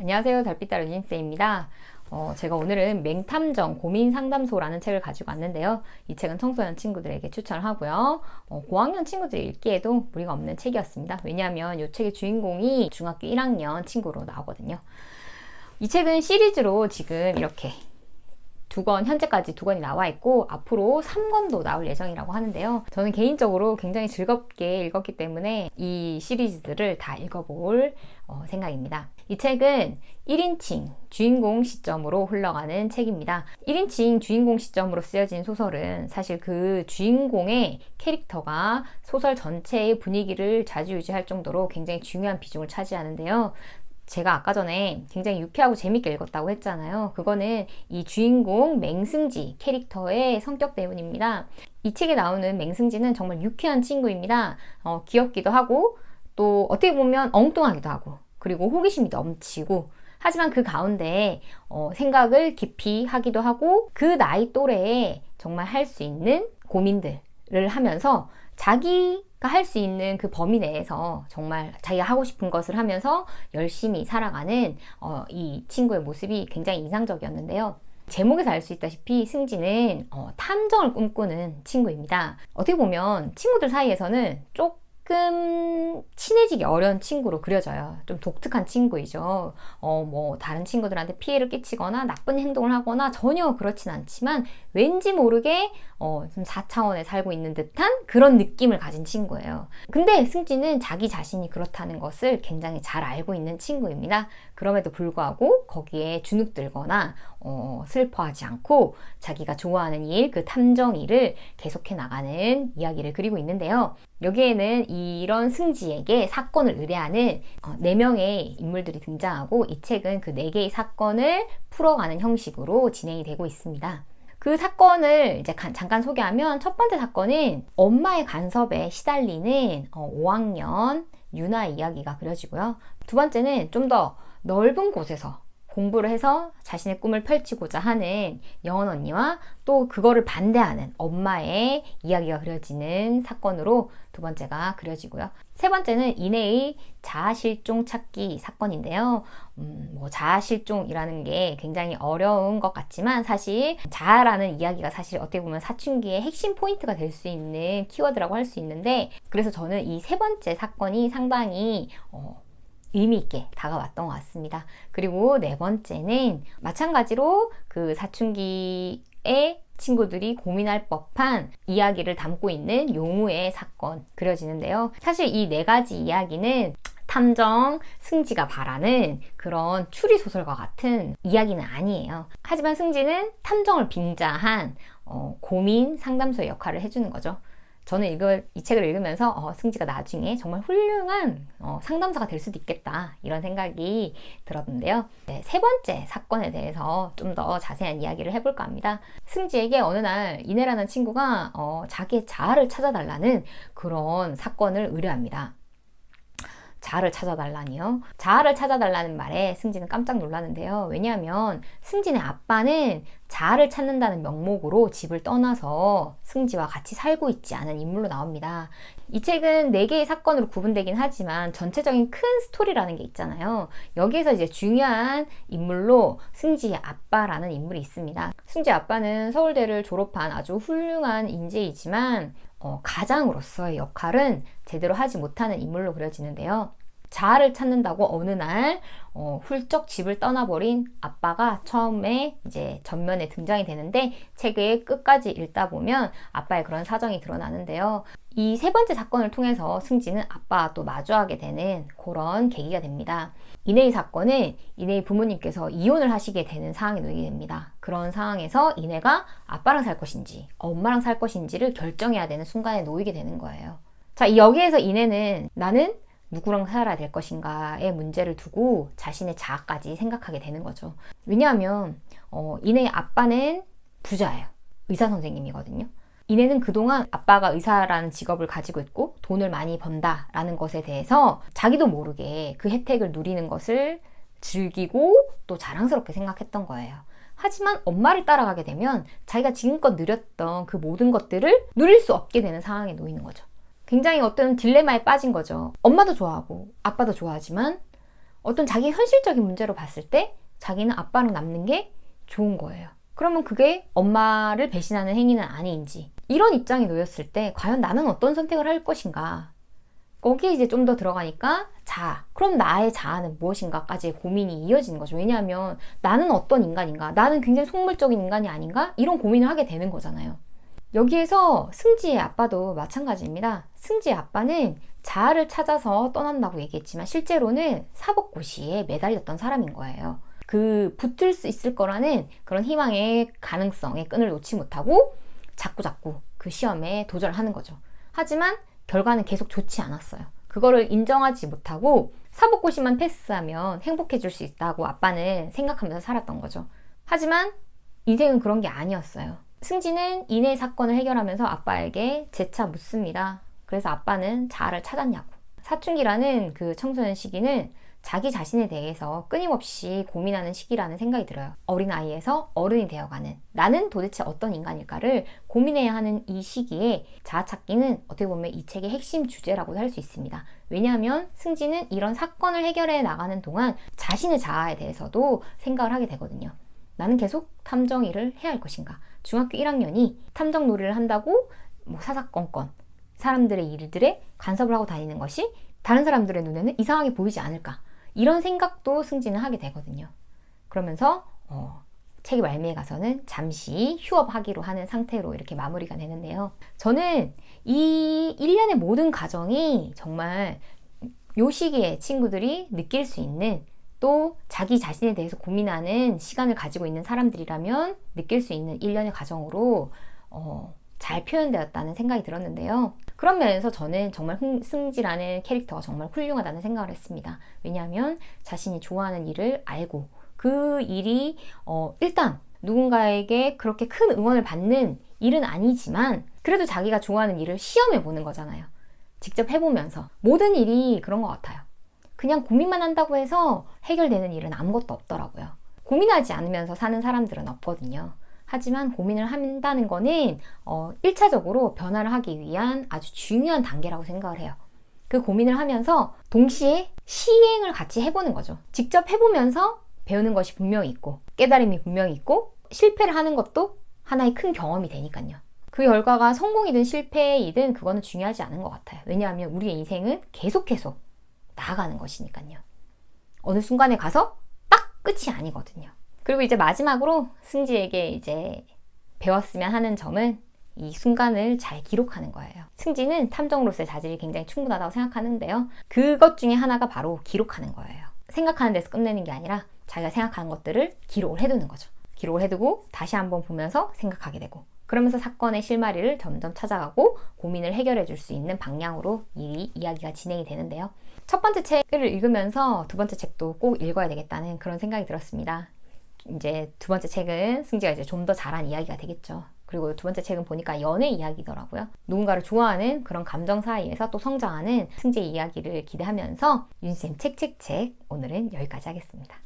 안녕하세요. 달빛달 은인쌤입니다. 어, 제가 오늘은 맹탐정 고민 상담소라는 책을 가지고 왔는데요. 이 책은 청소년 친구들에게 추천을 하고요. 어, 고학년 친구들이 읽기에도 무리가 없는 책이었습니다. 왜냐하면 이 책의 주인공이 중학교 1학년 친구로 나오거든요. 이 책은 시리즈로 지금 이렇게 두 권, 현재까지 두 권이 나와 있고, 앞으로 3권도 나올 예정이라고 하는데요. 저는 개인적으로 굉장히 즐겁게 읽었기 때문에 이 시리즈들을 다 읽어볼 어, 생각입니다. 이 책은 1인칭 주인공 시점으로 흘러가는 책입니다. 1인칭 주인공 시점으로 쓰여진 소설은 사실 그 주인공의 캐릭터가 소설 전체의 분위기를 좌지우지할 정도로 굉장히 중요한 비중을 차지하는데요. 제가 아까 전에 굉장히 유쾌하고 재밌게 읽었다고 했잖아요. 그거는 이 주인공 맹승지 캐릭터의 성격 때문입니다. 이 책에 나오는 맹승지는 정말 유쾌한 친구입니다. 어, 귀엽기도 하고 또 어떻게 보면 엉뚱하기도 하고 그리고 호기심이 넘치고 하지만 그 가운데 어, 생각을 깊이 하기도 하고 그 나이 또래에 정말 할 수 있는 고민들을 하면서 자기가 할 수 있는 그 범위 내에서 정말 자기가 하고 싶은 것을 하면서 열심히 살아가는 어, 이 친구의 모습이 굉장히 인상적이었는데요. 제목에서 알 수 있다시피 승진은 어, 탐정을 꿈꾸는 친구입니다. 어떻게 보면 친구들 사이에서는 조금 친해지기 어려운 친구로 그려져요. 좀 독특한 친구이죠. 어, 뭐, 다른 친구들한테 피해를 끼치거나 나쁜 행동을 하거나 전혀 그렇진 않지만 왠지 모르게 어, 좀 4차원에 살고 있는 듯한 그런 느낌을 가진 친구예요. 근데 승진은 자기 자신이 그렇다는 것을 굉장히 잘 알고 있는 친구입니다. 그럼에도 불구하고 거기에 주눅들거나 어, 슬퍼하지 않고 자기가 좋아하는 일, 그 탐정 일을 계속해 나가는 이야기를 그리고 있는데요. 여기에는 이런 승지에게 사건을 의뢰하는 어, 4명의 인물들이 등장하고 이 책은 그 4개의 사건을 풀어가는 형식으로 진행이 되고 있습니다. 그 사건을 이제 가, 잠깐 소개하면 첫 번째 사건은 엄마의 간섭에 시달리는 어, 5학년 유나 이야기가 그려지고요. 두 번째는 좀더 넓은 곳에서 공부를 해서 자신의 꿈을 펼치고자 하는 영원 언니와 또 그거를 반대하는 엄마의 이야기가 그려지는 사건으로 두 번째가 그려지고요. 세 번째는 이내의 자아실종 찾기 사건인데요. 음, 뭐 자아실종이라는 게 굉장히 어려운 것 같지만 사실 자아라는 이야기가 사실 어떻게 보면 사춘기의 핵심 포인트가 될 수 있는 키워드라고 할 수 있는데 그래서 저는 이 세 번째 사건이 상당히 어, 의미 있게 다가왔던 것 같습니다. 그리고 네 번째는 마찬가지로 그 사춘기의 친구들이 고민할 법한 이야기를 담고 있는 용우의 사건 그려지는데요. 사실 이 네 가지 이야기는 탐정 승지가 바라는 그런 추리 소설과 같은 이야기는 아니에요. 하지만 승지는 탐정을 빙자한 어, 고민 상담소의 역할을 해주는 거죠. 저는 이걸 이 책을 읽으면서 어, 승지가 나중에 정말 훌륭한 어, 상담사가 될 수도 있겠다 이런 생각이 들었는데요. 네, 세 번째 사건에 대해서 좀 더 자세한 이야기를 해볼까 합니다. 승지에게 어느 날 이내라는 친구가 어, 자기의 자아를 찾아달라는 그런 사건을 의뢰합니다. 자아를 찾아달라니요. 자아를 찾아달라는 말에 승진은 깜짝 놀라는데요. 왜냐하면 승진의 아빠는 자아를 찾는다는 명목으로 집을 떠나서 승지와 같이 살고 있지 않은 인물로 나옵니다. 이 책은 네 개의 사건으로 구분되긴 하지만 전체적인 큰 스토리라는 게 있잖아요. 여기에서 이제 중요한 인물로 승지의 아빠라는 인물이 있습니다. 승지 아빠는 서울대를 졸업한 아주 훌륭한 인재이지만 어, 가장으로서의 역할은 제대로 하지 못하는 인물로 그려지는데요. 자아를 찾는다고 어느 날 어, 훌쩍 집을 떠나버린 아빠가 처음에 이제 전면에 등장이 되는데 책의 끝까지 읽다 보면 아빠의 그런 사정이 드러나는데요. 이 세 번째 사건을 통해서 승지는 아빠와 또 마주하게 되는 그런 계기가 됩니다. 이내의 사건은 이내의 부모님께서 이혼을 하시게 되는 상황이 놓이게 됩니다. 그런 상황에서 이내가 아빠랑 살 것인지 엄마랑 살 것인지를 결정해야 되는 순간에 놓이게 되는 거예요. 자, 여기에서 이내는 나는 누구랑 살아야 될 것인가의 문제를 두고 자신의 자아까지 생각하게 되는 거죠. 왜냐하면 어, 이내의 아빠는 부자예요. 의사 선생님이거든요. 이내는 그동안 아빠가 의사라는 직업을 가지고 있고 돈을 많이 번다라는 것에 대해서 자기도 모르게 그 혜택을 누리는 것을 즐기고 또 자랑스럽게 생각했던 거예요. 하지만 엄마를 따라가게 되면 자기가 지금껏 누렸던 그 모든 것들을 누릴 수 없게 되는 상황에 놓이는 거죠. 굉장히 어떤 딜레마에 빠진 거죠. 엄마도 좋아하고 아빠도 좋아하지만 어떤 자기 현실적인 문제로 봤을 때 자기는 아빠랑 남는 게 좋은 거예요. 그러면 그게 엄마를 배신하는 행위는 아닌지 이런 입장에 놓였을 때 과연 나는 어떤 선택을 할 것인가? 거기에 이제 좀 더 들어가니까 자아 그럼 나의 자아는 무엇인가까지의 고민이 이어지는 거죠. 왜냐하면 나는 어떤 인간인가? 나는 굉장히 속물적인 인간이 아닌가? 이런 고민을 하게 되는 거잖아요 여기에서 승지의 아빠도 마찬가지입니다 승지의 아빠는 자아를 찾아서 떠난다고 얘기했지만 실제로는 사법고시에 매달렸던 사람인 거예요 그 붙을 수 있을 거라는 그런 희망의 가능성의 끈을 놓지 못하고 자꾸 자꾸 그 시험에 도전하는 거죠. 하지만 결과는 계속 좋지 않았어요. 그거를 인정하지 못하고 사법고시만 패스하면 행복해질 수 있다고 아빠는 생각하면서 살았던 거죠. 하지만 인생은 그런 게 아니었어요. 승진은 이내 사건을 해결하면서 아빠에게 재차 묻습니다. 그래서 아빠는 자아를 찾았냐고. 사춘기라는 그 청소년 시기는 자기 자신에 대해서 끊임없이 고민하는 시기라는 생각이 들어요. 어린아이에서 어른이 되어가는 나는 도대체 어떤 인간일까를 고민해야 하는 이 시기에 자아 찾기는 어떻게 보면 이 책의 핵심 주제라고도 할 수 있습니다. 왜냐하면 승진은 이런 사건을 해결해 나가는 동안 자신의 자아에 대해서도 생각을 하게 되거든요. 나는 계속 탐정 일을 해야 할 것인가? 중학교 1학년이 탐정 놀이를 한다고 뭐 사사건건 사람들의 일들에 간섭을 하고 다니는 것이 다른 사람들의 눈에는 이상하게 보이지 않을까? 이런 생각도 승진을 하게 되거든요. 그러면서 어, 책의 말미에 가서는 잠시 휴업하기로 하는 상태로 이렇게 마무리가 되는데요. 저는 이 일련의 모든 과정이 정말 요 시기에 친구들이 느낄 수 있는 또 자기 자신에 대해서 고민하는 시간을 가지고 있는 사람들이라면 느낄 수 있는 일련의 과정으로 어, 잘 표현되었다는 생각이 들었는데요. 그런 면에서 저는 정말 승지라는 캐릭터가 정말 훌륭하다는 생각을 했습니다. 왜냐하면 자신이 좋아하는 일을 알고 그 일이 어, 일단 누군가에게 그렇게 큰 응원을 받는 일은 아니지만 그래도 자기가 좋아하는 일을 시험해 보는 거잖아요. 직접 해보면서 모든 일이 그런 것 같아요. 그냥 고민만 한다고 해서 해결되는 일은 아무것도 없더라고요. 고민하지 않으면서 사는 사람들은 없거든요. 하지만 고민을 한다는 거는 어, 1차적으로 변화를 하기 위한 아주 중요한 단계라고 생각을 해요. 그 고민을 하면서 동시에 시행을 같이 해보는 거죠. 직접 해보면서 배우는 것이 분명히 있고 깨달음이 분명히 있고 실패를 하는 것도 하나의 큰 경험이 되니까요. 그 결과가 성공이든 실패이든 그거는 중요하지 않은 것 같아요. 왜냐하면 우리의 인생은 계속 계속 나아가는 것이니까요. 어느 순간에 가서 딱 끝이 아니거든요. 그리고 이제 마지막으로 승지에게 이제 배웠으면 하는 점은 이 순간을 잘 기록하는 거예요. 승지는 탐정으로서의 자질이 굉장히 충분하다고 생각하는데요. 그것 중에 하나가 바로 기록하는 거예요. 생각하는 데서 끝내는 게 아니라 자기가 생각하는 것들을 기록을 해두는 거죠. 기록을 해두고 다시 한번 보면서 생각하게 되고 그러면서 사건의 실마리를 점점 찾아가고 고민을 해결해 줄 수 있는 방향으로 이 이야기가 진행이 되는데요. 첫 번째 책을 읽으면서 두 번째 책도 꼭 읽어야 되겠다는 그런 생각이 들었습니다. 이제 두 번째 책은 승지가 이제 좀 더 잘한 이야기가 되겠죠. 그리고 두 번째 책은 보니까 연애 이야기더라고요. 누군가를 좋아하는 그런 감정 사이에서 또 성장하는 승지의 이야기를 기대하면서 윤쌤 책책책 오늘은 여기까지 하겠습니다.